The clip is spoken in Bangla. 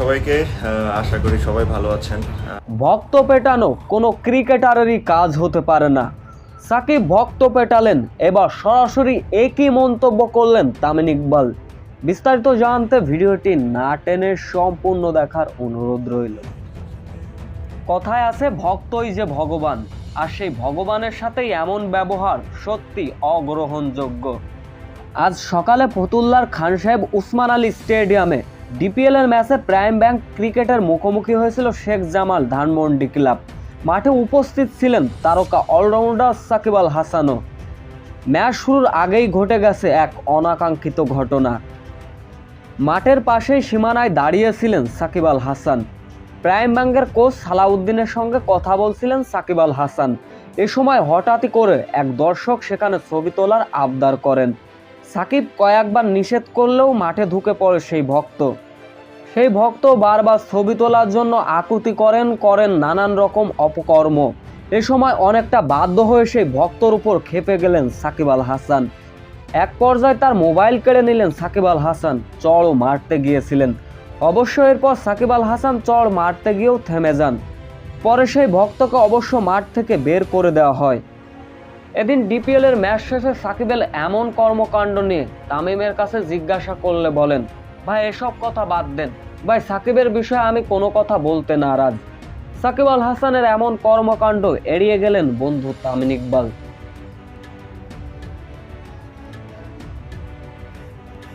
সবাইকে। আশা করি সবাই ভালো আছেন। ভক্ত পেটানো কোনো ক্রিকেটারেরই কাজ হতে পারে না। সাকিব ভক্ত পেটালেন, এবার সরাসরি একই মন্তব্য করলেন তামিন ইকবাল। বিস্তারিত জানতে ভিডিওটি না টেনে সম্পূর্ণ দেখার অনুরোধ রইল। কথায় আছে, ভক্তই যে ভগবান, আর সেই ভগবানের সাথেই এমন ব্যবহার সত্যি অগ্রহণযোগ্য। আজ সকালে ফতুল্লার খান সাহেব উসমান আলী স্টেডিয়ামে ডিপিএল এর ম্যাচে প্রাইম ব্যাংক ক্রিকেটের মুখোমুখি হয়েছিল শেখ জামাল ধানমন্ডি ক্লাব। মাঠে উপস্থিত ছিলেন তারকা অলরাউন্ডার সাকিব আল হাসানও। ম্যাচ শুরুর আগেই ঘটে গেছে এক অনাকাঙ্ক্ষিত ঘটনা। মাঠের পাশেই সীমানায় দাঁড়িয়েছিলেন সাকিব আল হাসান। প্রাইম ব্যাংকের কোচ সালাউদ্দিনের সঙ্গে কথা বলছিলেন সাকিব আল হাসান। এ সময় হঠাৎই করে এক দর্শক সেখানে ছবি তোলার আবদার করেন। সাকিব কয়েকবার নিষেধ করলেও মাঠে ঢুকে পড়ে সেই ভক্ত। সেই ভক্ত বারবার ছবি তোলার জন্য আকুতি করেন করেন নানান রকম অপকর্ম। এ সময় অনেকটা বাধ্য হয়ে সেই ভক্তর উপর খেপে গেলেন সাকিব আল হাসান। এক পর্যায়ে তার মোবাইল কেড়ে নিলেন সাকিব আল হাসান, চড়ও মারতে গিয়েছিলেন। অবশ্য এরপর সাকিব আল হাসান চড় মারতে গিয়েও থেমে যান। পরে সেই ভক্তকে অবশ্য মাঠ থেকে বের করে দেওয়া হয়। এদিন ডিপিএল এর ম্যাচ শেষে সাকিব আল এমন কর্মকাণ্ড নিয়ে তামিমের কাছে জিজ্ঞাসা করলে বলেন, ভাই, এসব কথা বাদ দেন। ভাই, সাকিবের বিষয়ে আমি কোনো কথা বলতে নারাজ। সাকিব আল হাসানের এমন কর্মকাণ্ড এড়িয়ে গেলেন বন্ধু তামিন ইকবাল।